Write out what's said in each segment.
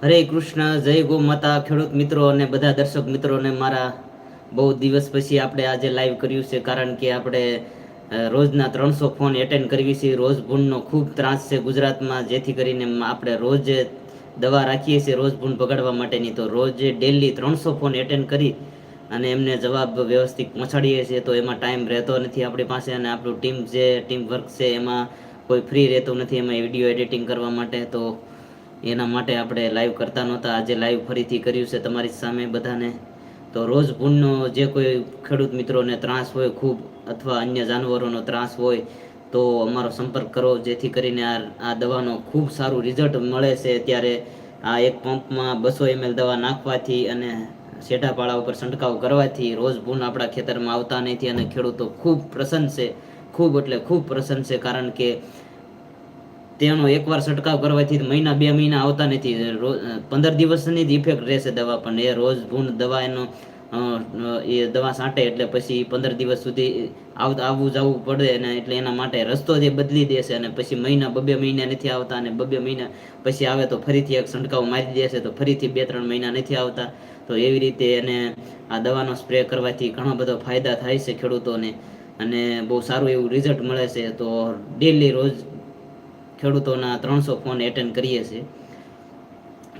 હરે કૃષ્ણ, જય ગો માતા ખેડૂત મિત્રો અને બધા દર્શક મિત્રોને મારા બહુ દિવસ પછી આપણે આજે લાઈવ કર્યું છે કારણ કે આપણે રોજના ત્રણસો ફોન એટેન્ડ કરવી છે. રોજ ભૂંડનો ખૂબ ત્રાસ છે ગુજરાતમાં, જેથી કરીને આપણે રોજ દવા રાખીએ છીએ રોજ ભૂંડ ભગાડવા માટેની. તો રોજ ડેલી ત્રણસો ફોન એટેન્ડ કરી અને એમને જવાબ વ્યવસ્થિત પહોંચાડીએ છીએ. તો એમાં ટાઈમ રહેતો નથી આપણી પાસે અને આપણું ટીમ જે ટીમ વર્ક છે એમાં કોઈ ફ્રી રહેતું નથી. એમાં વીડિયો એડિટિંગ કરવા માટે તો એના માટે આપણે લાઈવ કરતા નહોતા. આજે લાઈવ ફરીથી કર્યું છે તમારી સામે બધાને. તો રોજ ભૂનનો જે કોઈ ખેડૂત મિત્રોને ત્રાસ હોય, ખૂબ અથવા અન્ય જાનવરોનો ત્રાસ હોય, તો અમારો સંપર્ક કરો. જેથી કરીને આ આ દવાનો ખૂબ સારું રિઝલ્ટ મળે છે. ત્યારે આ એક પંપમાં બસો એમએલ દવા નાખવાથી અને શેઢાપાળા ઉપર છંટકાવ કરવાથી રોજ ભૂન આપણા ખેતરમાં આવતા નથી અને ખેડૂતો ખૂબ પ્રસન્ન છે. ખૂબ એટલે ખૂબ પ્રસન્ન છે. કારણ કે તેનો એકવાર છંટકાવ કરવાથી મહિના, બે મહિના આવતા નથી. રોજ પંદર દિવસની જ ઇફેક્ટ રહેશે દવા, પણ એ રોજ ભૂંડ દવા એનો એ દવા છાંટે એટલે પછી પંદર દિવસ સુધી આવ- આવવું, જવું પડે અને એટલે એના માટે રસ્તો જે બદલી દેશે અને પછી મહિના, બબે મહિના નથી આવતા અને બબે મહિના પછી આવે તો ફરીથી એક છંટકાવ મારી દેશે તો ફરીથી બે, ત્રણ મહિના નથી આવતા. તો એવી રીતે એને આ દવાનો સ્પ્રે કરવાથી ઘણા બધો ફાયદા થાય છે ખેડૂતોને. અને બહુ સારું એવું રિઝલ્ટ મળે છે. તો ડેલી રોજ ખેડૂતોના ત્રણસો ફોન એટેન્ડ કરીએ છીએ.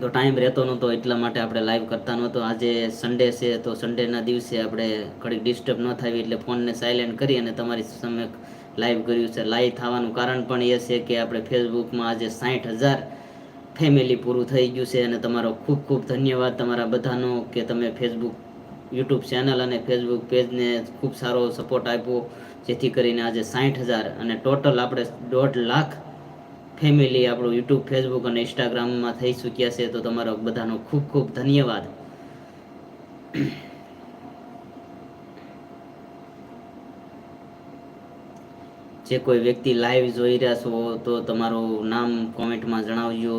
તો ટાઈમ રહેતો નહોતો, એટલા માટે આપણે લાઈવ કરતા નહોતો. આજે સન્ડે છે, તો સન્ડેના દિવસે આપણે ઘડીક ડિસ્ટર્બ ન થાય એટલે ફોનને સાયલેન્ટ કરી અને તમારી સામે લાઈવ કર્યું છે. લાઈવ થવાનું કારણ પણ એ છે કે આપણે ફેસબુકમાં આજે સાઠ હજાર ફેમિલી પૂરું થઈ ગયું છે અને તમારો ખૂબ ખૂબ ધન્યવાદ તમારા બધાનો કે તમે ફેસબુક યુટ્યુબ ચેનલ અને ફેસબુક પેજને ખૂબ સારો સપોર્ટ આપ્યો, જેથી કરીને આજે સાઠ હજાર અને ટોટલ આપણે દોઢ લાખ ફેમિલી, આપણું યુટ્યુબ, ફેસબુક અને ઇન્સ્ટાગ્રામમાં થઈ ચૂક્યા છે, તો તમારો બધાનો ખૂબ ખૂબ ધન્યવાદ. જે કોઈ વ્યક્તિ લાઈવ જોઈ રહ્યા છો, તો તમારું નામ કોમેન્ટમાં જણાવજો.